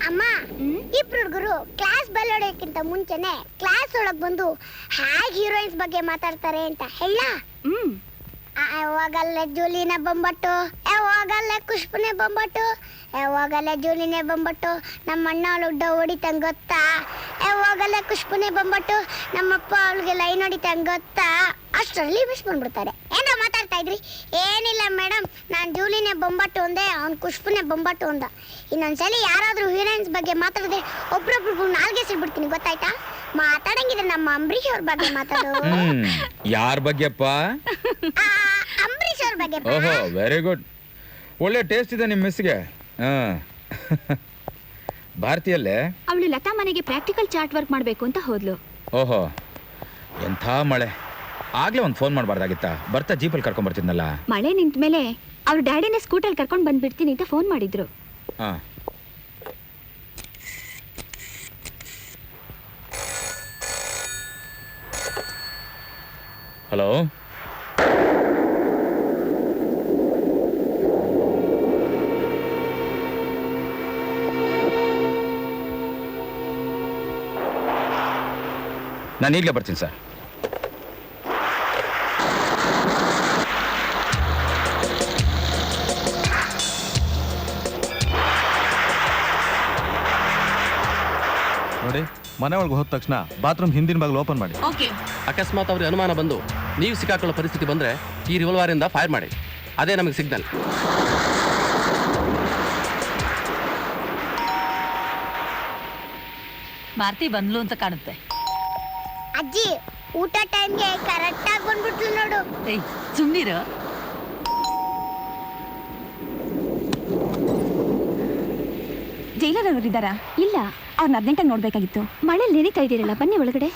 ಅಮ್ಮ ಇಬ್ರು ಹುಡುಗರು ಕ್ಲಾಸ್ ಬೆಲ್ ಹೊಡೆಯೋಕ್ಕಿಂತ ಮುಂಚೆನೆ ಕ್ಲಾಸ್ ಒಳಗ್ ಬಂದು ಹ್ಯಾಗ್ ಹೀರೋಯಿನ್ಸ್ ಬಗ್ಗೆ ಮಾತಾಡ್ತಾರೆ ಅಂತ ಹೇಳ. ಹ್ಮ್. ಯಾವಾಗಲ್ಲೇ ಜೂಲಿನ ಬೊಂಬಟ್ಟು ಯಾವಾಗಲ್ಲೇ ಕುಷ್ಪನೆ ಬೊಂಬಟ್ಟು ಯಾವಾಗಲ್ಲೇ ಜೂಲಿನೇ ಬೊಂಬಟ್ಟು, ನಮ್ಮ ಅಣ್ಣ ಅವಳು ಹೊಡಿತಂಗ್ ಗೊತ್ತಾ? ಯಾವಾಗಲ್ಲೇ ಕುಷ್ಪನೆ ಬೊಂಬಟ್ಟು ನಮ್ಮಪ್ಪ ಅವಳಿಗೆ ಲೈನ್ ಹೊಡಿತಂಗ್ ಗೊತ್ತಾ? ಅಷ್ಟರಲ್ಲಿ ಮಿಸ್ ಬಂದ್ಬಿಡ್ತಾರೆ. ಏನೋ ಮಾತಾಡ್ತಾ ಇದ್ರಿ? ಏನಿಲ್ಲ ಮೇಡಮ್, ನಾನು ಜೂಲಿನೇ ಬೊಂಬಟ್ಟು ಅಂದೆ, ಅವ್ನು ಕುಷ್ಪನೆ ಬೊಂಬಟ್ಟು ಅಂದ. ಇನ್ನೊಂದ್ಸಲಿ ಯಾರಾದರೂ ಹೀರೋಯಿನ್ಸ್ ಬಗ್ಗೆ ಮಾತಾಡಿದ್ರೆ ಒಬ್ರೊಬ್ರು ನಾಲ್ಗೆ ಸಿಡ್ಬಿಡ್ತೀನಿ ಗೊತ್ತಾಯ್ತಾ? ಮಾತಾಡಂಗಿದ್ರೆ ನಮ್ಮ ಅಂಬರೀಶ್ ಅವ್ರ ಬಗ್ಗೆ ಮಾತಾಡೋ. ಹ್ಮ್ ಯಾರ ಬಗ್ಗೆಪ್ಪ? ಆ, ಅಂಬರೀಷ್ ಅವ್ರ ಬಗ್ಗೆ ಬಾ. ಓಹೋ ವೆರಿ ಗುಡ್ ಒಳ್ಳೆ ಟೇಸ್ಟ್ ಇದೆ ನಿಮ್ಮ ಮಿಸ್ಗೆ ಹಾ. ಭಾರತೀಯಲ್ಲೇ? ಅವಳು ಲತಾ ಮನೆಗೆ ಪ್ರಾಕ್ಟಿಕಲ್ ಚಾರ್ಟ್ ವರ್ಕ್ ಮಾಡಬೇಕು ಅಂತ ಹೋದ್ಲು. ಓಹೋ ಎಂಥ ಮಳೆ. ಆಗ್ಲೇ ಒಂದು ಫೋನ್ ಮಾಡಬಾರ್ದಾಗಿತ್ತಾ? ಬರ್ತಾ ಜೀಪಲ್ಲಿ ಕರ್ಕೊಂಡ್ ಬರ್ತಿದ್ನಲ್ಲ? ಮಳೆ ನಿಂತ ಮೇಲೆ ಅವ್ರ ಡ್ಯಾಡಿನ ಸ್ಕೂಟರ್ ಕರ್ಕೊಂಡು ಬಂದ್ಬಿಡ್ತೀನಿ ಅಂತ ಫೋನ್ ಮಾಡಿದ್ರು. ಹಾ. ಹಲೋ. ನಾನು ಈಗಲೇ ಬರ್ತೀನಿ ಸರ್. ನೋಡಿ ಮನೆ ಒಳಗೆ ಹೋದ ತಕ್ಷಣ ಬಾತ್ರೂಮ್ ಹಿಂದಿನ ಬಾಗಿಲು ಓಪನ್ ಮಾಡಿ. ಅಕಸ್ಮಾತ್ ಅವ್ರಿಗೆ ಅನುಮಾನ ಬಂದು ನೀವು ಸಿಕ್ಕಾಕೊಳ್ಳೋ ಪರಿಸ್ಥಿತಿ ಬಂದರೆ ಈ ರಿವಲ್ವಾರಿಂದ ಫೈರ್ ಮಾಡಿ. ಅದೇ ನಮಗೆ ಸಿಗ್ನಲ್ ಮಾರ್ತಿ ಬಂದ್ಲು ಅಂತ ಕಾಣುತ್ತೆ. ಅಜ್ಜಿ ಊಟ ಟೈಮ್ಗೆ ಕರೆಕ್ಟ್ ಆಗಿ ಬಂದ್ಬಿಟ್ಲು ನೋಡು. ಏಯ್ ಸುಮ್ನಿರು. ಜೈಲರ್ ಅವರು ಇದ್ದಾರಾ? ಇಲ್ಲ. ಅವ್ರನ್ನ ಹದಿನೆಂಟಾಗಿ ನೋಡ್ಬೇಕಾಗಿತ್ತು. ಮಳೆ ನೆನೀತಾ ಇದ್ದೀರಲ್ಲ ಬನ್ನಿ ಒಳಗಡೆ.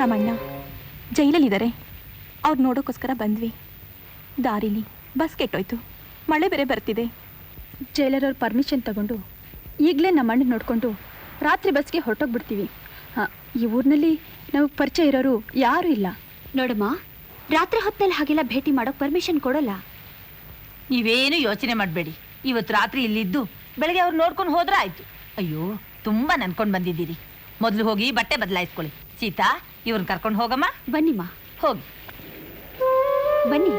ನಮ್ಮಣ್ಣ ಜೈಲಲ್ಲಿದ್ದಾರೆ. ಅವ್ರು ನೋಡೋಕ್ಕೋಸ್ಕರ ಬಂದ್ವಿ. ದಾರಿಲಿ ಬಸ್ ಕೆಟ್ಟೋಯ್ತು. ಮಳೆ ಬೇರೆ ಬರ್ತಿದೆ. ಜೈಲರ್ ಅವ್ರ ಪರ್ಮಿಷನ್ ತಗೊಂಡು ಈಗಲೇ ನಮ್ಮ ಅಣ್ಣ ನೋಡಿಕೊಂಡು ರಾತ್ರಿ ಬಸ್ಗೆ ಹೊರಟೋಗ್ಬಿಡ್ತೀವಿ. ಹಾಂ ಈ ಊರಿನಲ್ಲಿ ನಮಗೆ ಪರಿಚಯ ಇರೋರು ಯಾರೂ ಇಲ್ಲ. ನೋಡಮ್ಮ ರಾತ್ರಿ ಹೊತ್ತಲ್ಲಿ ಹಾಗೆಲ್ಲ ಭೇಟಿ ಮಾಡೋಕೆ ಪರ್ಮಿಷನ್ ಕೊಡೋಲ್ಲ. ನೀವೇನು ಯೋಚನೆ ಮಾಡಬೇಡಿ. ಇವತ್ತು ರಾತ್ರಿ ಇಲ್ಲಿದ್ದು ಬೆಳಗ್ಗೆ ಅವ್ರು ನೋಡ್ಕೊಂಡು ಹೋದ್ರೆ ಆಯ್ತು. ಅಯ್ಯೋ ತುಂಬಾ ನನ್ಕೊಂಡು ಬಂದಿದ್ದೀರಿ. ಮೊದಲು ಹೋಗಿ ಬಟ್ಟೆ ಬದಲಾಯಿಸ್ಕೊಳ್ಳಿ. ಸೀತಾ ಇವ್ರನ್ನ ಕರ್ಕೊಂಡು ಹೋಗಮ್ಮ? ಬನ್ನಿಮ್ಮ ಹೋಗಿ. ಬನ್ನಿ.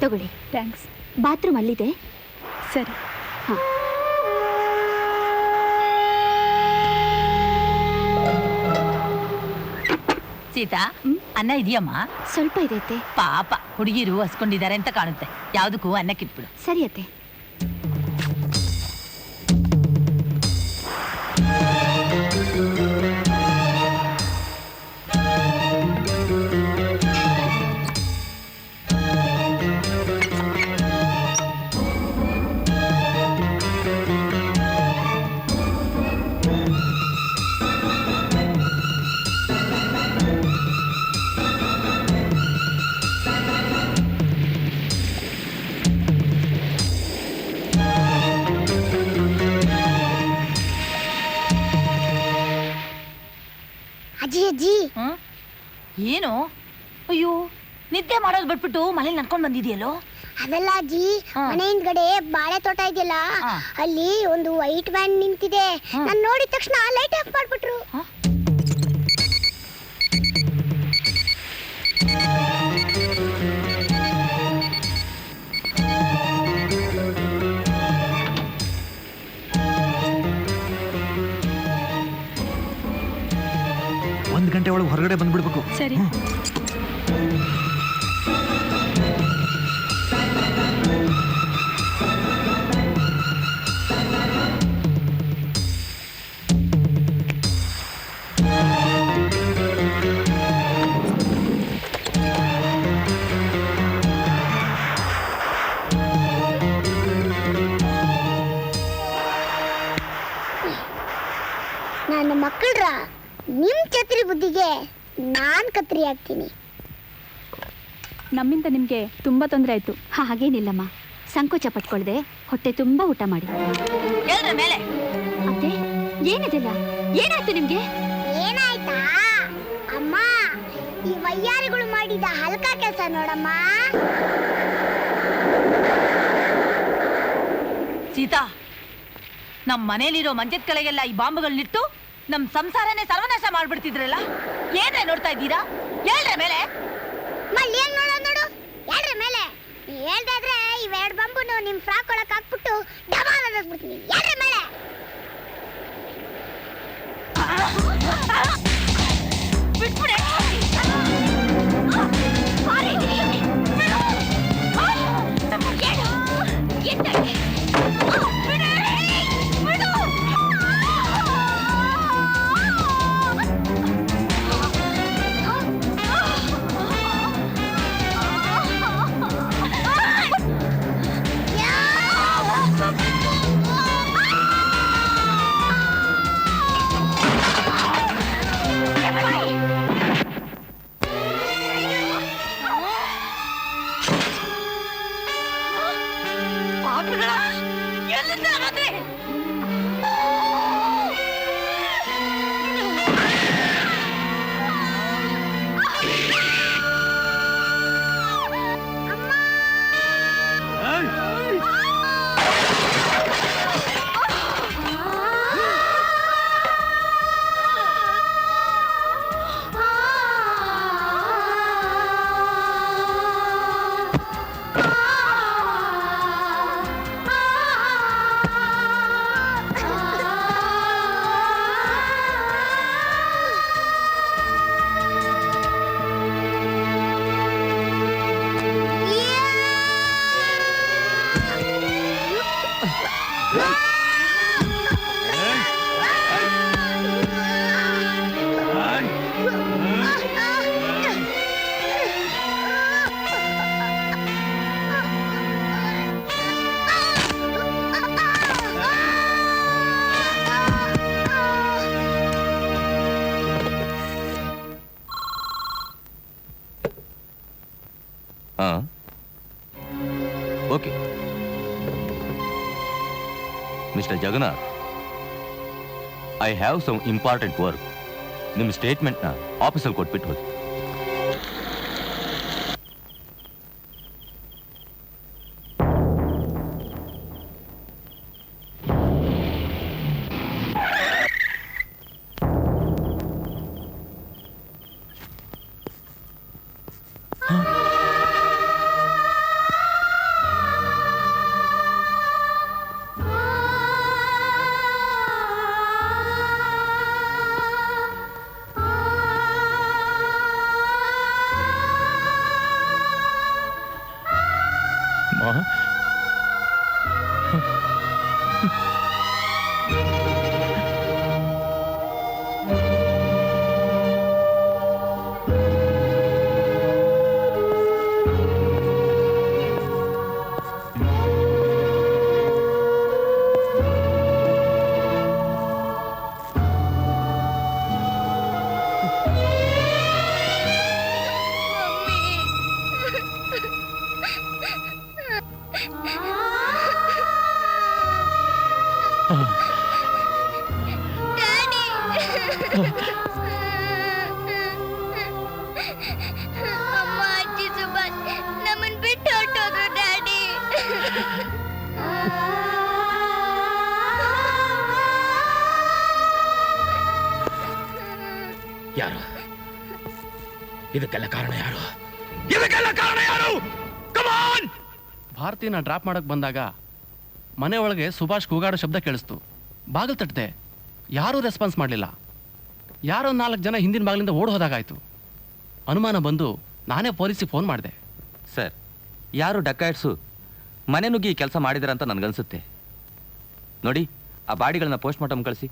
ತಗೊಳ್ಳಿ. ಥ್ಯಾಂಕ್ಸ್. ಬಾತ್ರೂಮ್ ಅಲ್ಲಿದೆ. ಸರಿ. ಹಾಂ. ಸೀತಾ ಅನ್ನ ಇದೆಯಮ್ಮ? ಸ್ವಲ್ಪ ಇದೆ ಅತ್ತೆ. ಪಾಪ ಹುಡುಗಿರು ಹಸ್ಕೊಂಡಿದ್ದಾರೆ ಅಂತ ಕಾಣುತ್ತೆ. ಯಾವುದಕ್ಕೂ ಅನ್ನಕ್ಕಿಟ್ಬಿಡು ಸರಿ ಅತ್ತೆ. ಅಜ್ಜಿ. ಹ್ಮ್ ಏನು? ಅಯ್ಯೋ ನಿದ್ದೆ ಮಾಡೋದು ಬಿಟ್ಬಿಟ್ಟು ಮನೇಲಿ ನಡ್ಕೊಂಡು ಬಂದಿದೆಯಲ್ಲೋ? ಅದಲ್ಲ ಅಜ್ಜಿ ಹಾ. ಮನೆ ಹಿಂದ್ಗಡೆ ಬಾಳೆ ತೋಟ ಇದೆಯಲ್ಲ ಹಾ. ಅಲ್ಲಿ ಒಂದು ವೈಟ್ ವ್ಯಾನ್ ನಿಂತಿದೆ. ನಾನು ನಾನ್ ನೋಡಿದ ತಕ್ಷಣ ಲೈಟ್ ಆಫ್ ಮಾಡ್ಬಿಟ್ರು. ಗಂಟೆ ಒಳಗೆ ಹೊರಗಡೆ ಬಂದ್ಬಿಡ್ಬೇಕು. ಸರಿ. ನನ್ನ ಮಕ್ಕಳ್ರ? ನಿಮ್ ಚತ್ರಿ ಬುದ್ಧಿಗೆ ನಾನ್ ಕತ್ರಿ ಆಗ್ತೀನಿ. ನಮ್ಮಿಂದ ನಿಮಗೆ ತುಂಬಾ ತೊಂದರೆ ಆಯ್ತು. ಹಾಗೇನಿಲ್ಲಮ್ಮ. ಸಂಕೋಚ ಪಟ್ಕೊಳ್ದೆ ಹೊಟ್ಟೆ ತುಂಬಾ ಊಟ ಮಾಡಿ. ಹೇಳಿದ್ರೆ ಮೇಲೆ? ಅತ್ತೆ ಏನಿದಿಲ್ಲ? ಏನಾಯ್ತು ನಿಮ್ಗೆ? ಏನಾಯ್ತಾ? ಅಮ್ಮ ಈ ವಯ್ಯಾರಿಗಳು ಮಾಡಿದ ಹಲ್ಕ ಕೆಲಸ ನೋಡಮ್ಮ. ಸೀತಾ ನಮ್ಮ ಮನೇಲಿರೋ ಮಂಜದ ಕಳೆಗೆಲ್ಲ ಈ ಬಾಂಬುಗಳನ್ನಿಟ್ಟು ನಮ್ ಸಂಸಾರನೇ ಸರ್ವನಾಶ ಮಾಡ್ಬಿಡ್ತಿದ್ರಲ್ಲ ಏನೇ ನೋಡ್ತಾ ಇದ್ದೀರಾ ಹೇಳ್ರೆ ಮೇಲೆ ಮಲ್ಲಿ ಏನ್ ನೋಡೋ ನೋಡು ಹೇಳ್ರಿ ಮೇಲೆ ಹೇಳ್ದಾದ್ರೆ ಇವೆರಡು ಬಂಬುನು ನಿಮ್ ಫ್ರಾಕ್ ಒಳಕ್ ಹಾಕ್ಬಿಟ್ಟು ಡಮಾಲ್ ಬಿಡ್ತೀನಿ ಹೇಳ್ರಿ ಮೇಲೆ Jagannath. I have some important work ನಿಮ್ಮ ಸ್ಟೇಟ್ಮೆಂಟ್ನ ಆಫೀಸಲ್ಲಿ ಕೊಟ್ಬಿಟ್ಟು ಹೋಗಿ. ಯಾರು? ಇದಕ್ಕೆಲ್ಲ ಕಾರಣ ಯಾರು? ಇದಕ್ಕೆಲ್ಲ ಕಾರಣ ಯಾರು? ಕಮಾನ್ ಭಾರತೀನ ಡ್ರಾಪ್ ಮಾಡಕ್ ಬಂದಾಗ ಮನೆ ಒಳಗೆ ಸುಭಾಷ್ ಕೂಗಾಡೋ ಶಬ್ದ ಕೇಳಿಸ್ತು. ಬಾಗಿಲು ತಟ್ಟದೆ ಯಾರೂ ರೆಸ್ಪಾನ್ಸ್ ಮಾಡಲಿಲ್ಲ. ಯಾರೋ ನಾಲ್ಕು ಜನ ಹಿಂದಿನ ಬಾಗಿಲಿಂದ ಓಡ್ ಹೋದಾಗಾಯ್ತು. ಅನುಮಾನ ಬಂದು ನಾನೇ ಪೊಲೀಸಿಗೆ ಫೋನ್ ಮಾಡಿದೆ. ಸರ್ ಯಾರು ಡಕಾಯಿಟ್ಸು ಮನೆ ನುಗ್ಗಿ ಕೆಲಸ ಮಾಡಿದಾರಂತ ನನಗನ್ಸುತ್ತೆ. ನೋಡಿ ಆ ಬಾಡಿಗಳನ್ನ ಪೋಸ್ಟ್ ಮಾರ್ಟಮ್ ಕಳಿಸಿ.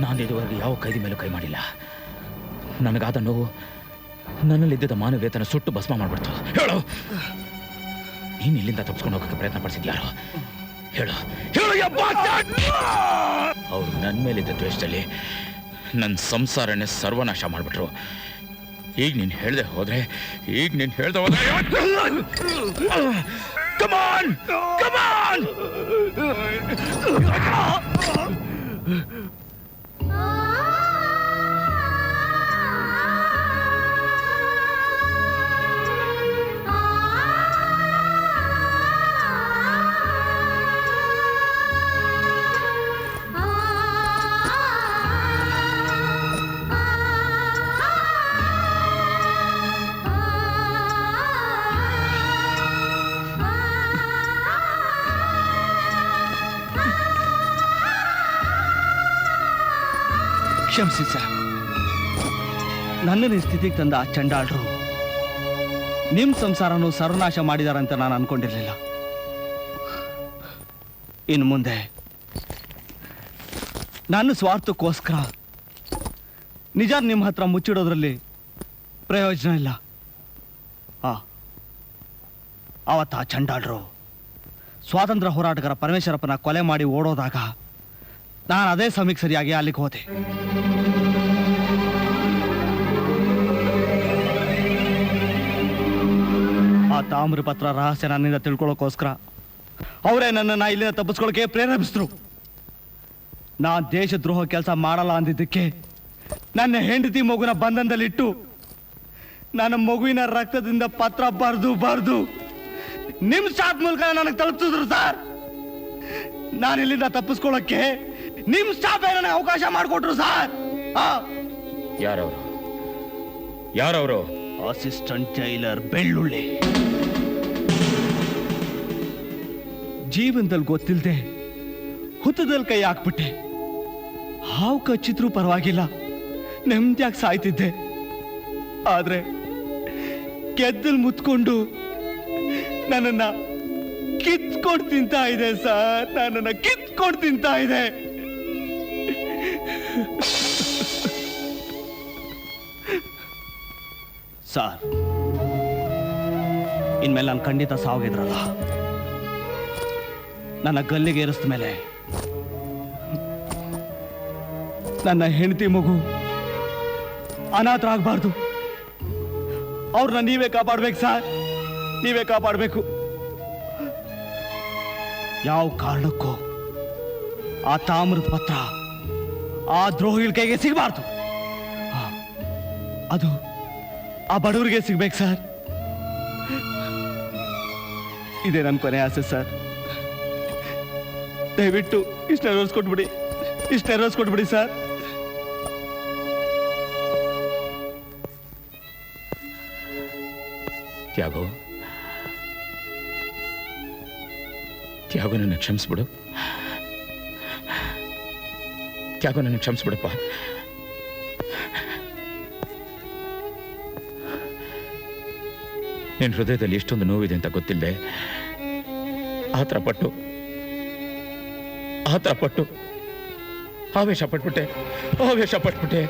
ನಾನು ಇದುವರೆಗೆ ಯಾವ ಕೈದಿ ಮೇಲೂ ಕೈ ಮಾಡಿಲ್ಲ. ನನಗಾದ ನೋವು ನನ್ನಲ್ಲಿದ್ದ ಮಾನವೀಯತನ ಸುಟ್ಟು ಭಸ್ಮ ಮಾಡ್ಬಿಡ್ತು. ಹೇಳು! ನೀನು ಇಲ್ಲಿಂದ ತಪ್ಪಿಸ್ಕೊಂಡು ಹೋಗೋಕ್ಕೆ ಪ್ರಯತ್ನ ಪಡಿಸಿದ್ಯಾರೋ? ಹೇಳು. ಹೇಳು ಅವ್ರು ನನ್ನ ಮೇಲಿದ್ದ ದ್ವೇಷದಲ್ಲಿ ನನ್ನ ಸಂಸಾರನೇ ಸರ್ವನಾಶ ಮಾಡಿಬಿಟ್ರು. ಈಗ ನೀನು ಹೇಳ್ದೆ ಹೋದ್ರೆ, ಈಗ ನೀನು ಹೇಳ್ದೆ ಹೋದ್ರೆ ಕಮಾನ್ ಕಮಾನ್ ಕ್ಷಮಿಸಿ, ಸರ್. ನನ್ನನ್ನು ಸ್ಥಿತಿಗೆ ತಂದ ಆ ಚಂಡಾಳರು. ನಿಮ್ಮ ಸಂಸಾರನು ಸರ್ವನಾಶ ಮಾಡಿದಾರಂತ ನಾನು ಅನ್ಕೊಂಡಿರ್ಲಿಲ್ಲ. ಇನ್ನು ಮುಂದೆ ನನ್ನ ಸ್ವಾರ್ಥಕ್ಕೋಸ್ಕರ ನಿಜ ನಿಮ್ಮ ಹತ್ರ ಮುಚ್ಚಿಡೋದ್ರಲ್ಲಿ ಪ್ರಯೋಜನ ಇಲ್ಲ. ಆ, ಅವತ್ತ ಚಂಡಾಳರು ಸ್ವಾತಂತ್ರ್ಯ ಹೋರಾಟಗಾರ ಪರಮೇಶ್ವರಪ್ಪನ ಕೊಲೆ ಮಾಡಿ ಓಡೋದಾಗ ನಾನು ಅದೇ ಸಮಯಕ್ಕೆ ಸರಿಯಾಗಿ ಅಲ್ಲಿಗೆ ಹೋದೆ. ಆ ತಾಮ್ರ ಪತ್ರ ರಹಸ್ಯ ನನ್ನಿಂದ ತಿಳ್ಕೊಳ್ಳೋಕ್ಕೋಸ್ಕರ ಅವರೇ ನನ್ನನ್ನು ಇಲ್ಲಿಂದ ತಪ್ಪಿಸ್ಕೊಳ್ಳೋಕೆ ಪ್ರೇರೇಪಿಸಿದ್ರು. ನಾನು ದೇಶದ್ರೋಹ ಕೆಲಸ ಮಾಡಲ್ಲ ಅಂದಿದ್ದಕ್ಕೆ ನನ್ನ ಹೆಂಡತಿ ಮಗುನ ಬಂಧನದಲ್ಲಿಟ್ಟು ನನ್ನ ಮಗುವಿನ ರಕ್ತದಿಂದ ಪತ್ರ ಬರೆದು ಬರೆದು ನಿಮ್ಮ ಸ್ಟಾಫ್ ಮೂಲಕ ನನಗೆ ತಲುಪಿಸಿದ್ರು, ಸರ್. ನಾನು ಇಲ್ಲಿಂದ ತಪ್ಪಿಸ್ಕೊಳ್ಳೋಕೆ ನಿಮ್ ಸ್ಟಾಫ್ ಏನೇ ಅವಕಾಶ ಮಾಡಿಕೊಟ್ರು ಸರ್? ಯಾರವರು? ಯಾರವರು? ಅಸಿಸ್ಟೆಂಟ್ ಟೈಲರ್ ಬೆಳ್ಳುಳ್ಳಿ. ಜೀವನದಲ್ಲಿ ಗೊತ್ತಿಲ್ಲದೆ ಹುತ್ತದಲ್ಲಿ ಕೈ ಹಾಕ್ಬಿಟ್ಟೆ. ಹಾವು ಕಚ್ಚಿದ್ರೂ ಪರವಾಗಿಲ್ಲ. ನೆಮ್ಮದಿಯಾಗಿ ಸಾಯ್ತಿದ್ದೆ. ಆದ್ರೆ ಕೆದ್ದಲ್ ಮುತ್ಕೊಂಡು ನನ್ನನ್ನ ಕಿತ್ಕೊಂಡು ತಿಂತಾ ಇದೆ ಸರ್. ನನ್ನನ್ನ ಕಿತ್ಕೊಂಡು ತಿಂತಾ ಇದೆ. ಸರ್ ಇನ್ಮೇಲೆ ನಾನು ಖಂಡಿತ ಸಾವಾಗಿದ್ರಲ್ಲ ನನ್ನ ಗಲ್ಲಿಗೆ ಏರಿಸಿದ ಮೇಲೆ ನನ್ನ ಹೆಂಡತಿ ಮಗು ಅನಾಥರಾಗಬಾರ್ದು. ಅವ್ರನ್ನ ನೀವೇ ಕಾಪಾಡ್ಬೇಕು ಸರ್ ನೀವೇ ಕಾಪಾಡಬೇಕು. ಯಾವ ಕಾರಣಕ್ಕೂ ಆ ತಾಮ್ರದ ಪತ್ರ ಆ ದ್ರೋಹಿಗಳ ಕೈಗೆ ಸಿಗಬಾರ್ದು. ಅದು ಆ ಬಡವರಿಗೆ ಸಿಗ್ಬೇಕು, ಸರ್. ಇದೇ ನನ್ನ ಕೊನೆ ಆಸೆ, ಸರ್. ದಯವಿಟ್ಟು ಇಷ್ಟು ನೆರವೇರಿಸ್ಕೊಟ್ಬಿಡಿ ಇಷ್ಟು ನೆರವೇರಿಸ್ಕೊಟ್ಬಿಡಿ ಸರ್. ತ್ಯಾಗೋ ತ್ಯಾಗೋ ನನ್ನ ಕ್ಷಮಿಸ್ಬಿಡು. ತ್ಯಾಗೋ ನನಗೆ ಕ್ಷಮಿಸ್ಬಿಡಪ್ಪ. ನಿನ್ನ ಹೃದಯದಲ್ಲಿ ಎಷ್ಟೊಂದು ನೋವಿದೆ ಅಂತ ಗೊತ್ತಿಲ್ಲದೆ ಆತರ ಪಟ್ಟು ಆತರ ಪಟ್ಟು, ಆವೇಶ ಪಟ್ಬಿಟ್ಟೆ ಆವೇಶ ಪಟ್ಬಿಟ್ಟೆ.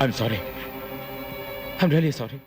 I am sorry I am really sorry